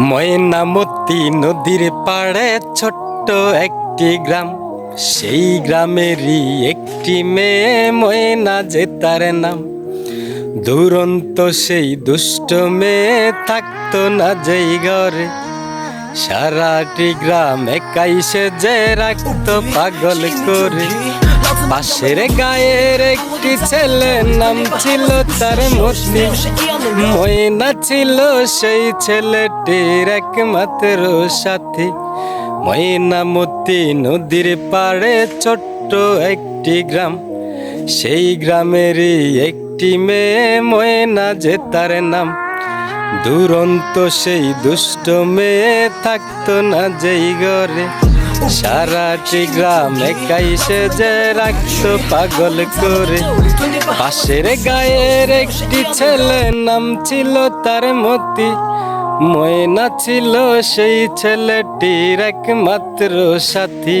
ময়নামতি নদীর পাড়ে ছোট্ট একটি গ্রাম। সেই গ্রামেরই একটি মেয়ে ময়না যে তার নাম। দুরন্ত সেই দুষ্ট মেয়ে থাকতো না যেই ঘরে। সারাটি গ্রাম একাই সে যে রাখতো পাগল করে। পাশের গায়ের একটি ছেলে নাম ছিল তার মতি ময়না ছিল সেই ছেলেটির একমাত্র সাথী। ময়না মতি নদীর পাড়ে ছোট্ট একটি গ্রাম। সেই গ্রামেরই একটি মেয়ে ময়না যে তার নাম। দুরন্ত সেই দুষ্ট মেয়ে থাকতো না যেই ঘরে। সারাটি গ্রামে কাইসে যে রাখতো পাগল করে। পাশের গায়ের একটি ছেলে নাম ছিল তার মতি। ময়না ছিল সেই ছেলেটির একমাত্র সাথী।